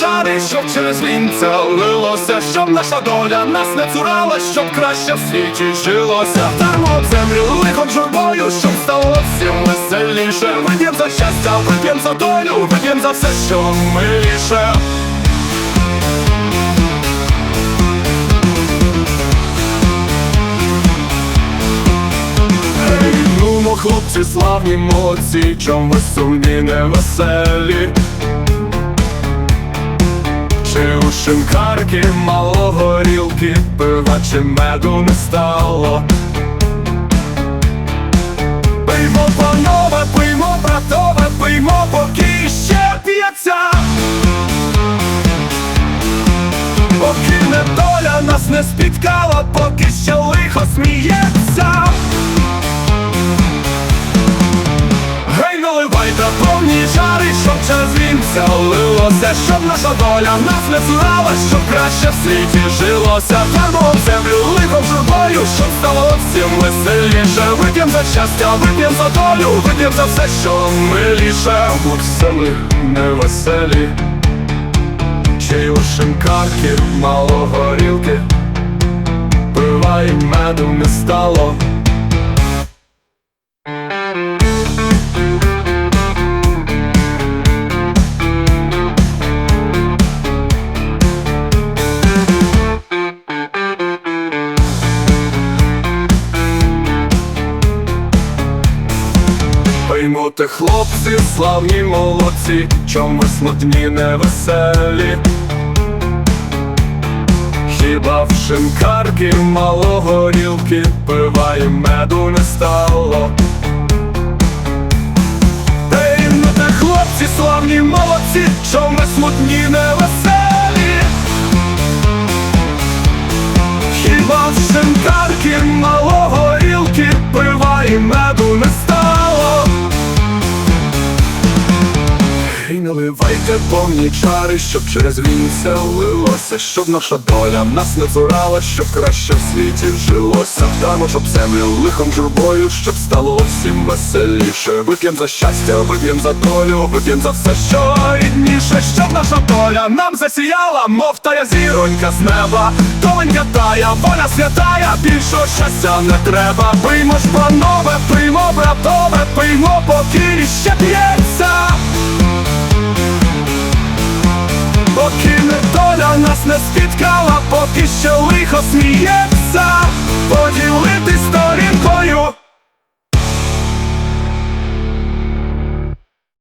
чари, щоб через вінця лилося, щоб наша доля нас не цурала, щоб краще в світі жилося. Дармо землю лихом журбою, щоб стало всім веселіше. Вип'єм за щастя, вип'єм за долю, вип'єм за все, що миліше. Нумо, хлопці, славні молодці, чом ви сумні невеселі. Шинкарки мало горілки, пива чи меду не стало. Пиймо, панове, пиймо, братове, пиймо, поки ще п'ється. Поки недоля нас не спіткала, поки ще лихо сміється. Гей, наливайте повні чари, щоб через вінця лилося, щоб наша доля нас не цурала, щоб краще в світі жилося. Дармо землю лихом журбою, щоб стало всім веселіше. Вип'єм за щастя, вип'єм за долю, вип'єм за все, що миліше. Весели, невеселі, чи у шинкарки мало горілки, пива і меду не стало. Те, хлопці, славні молодці, чом смутні невеселі. Хіба в шинкарки мало горілки, пива і меду не стало. Та Пиймо те, хлопці, славні молодці, чом ви смутні невеселі. Наливайте повні чари, щоб через вінця лилося, щоб наша доля нас не цурала, щоб краще в світі жилося. Вдамо, щоб землю лихом журбою, щоб стало всім веселіше. Вип'єм за щастя, вип'єм за долю, вип'єм за все, що рідніше, щоб наша доля нам засіяла, мов тая зіронька з неба. Доленька тая, воля святая, більшого щастя не треба. Пиймо ж, панове, пиймо, братове, пиймо, поки ще п'ється. нас не спіткала, поки ще лихо сміється, поділити.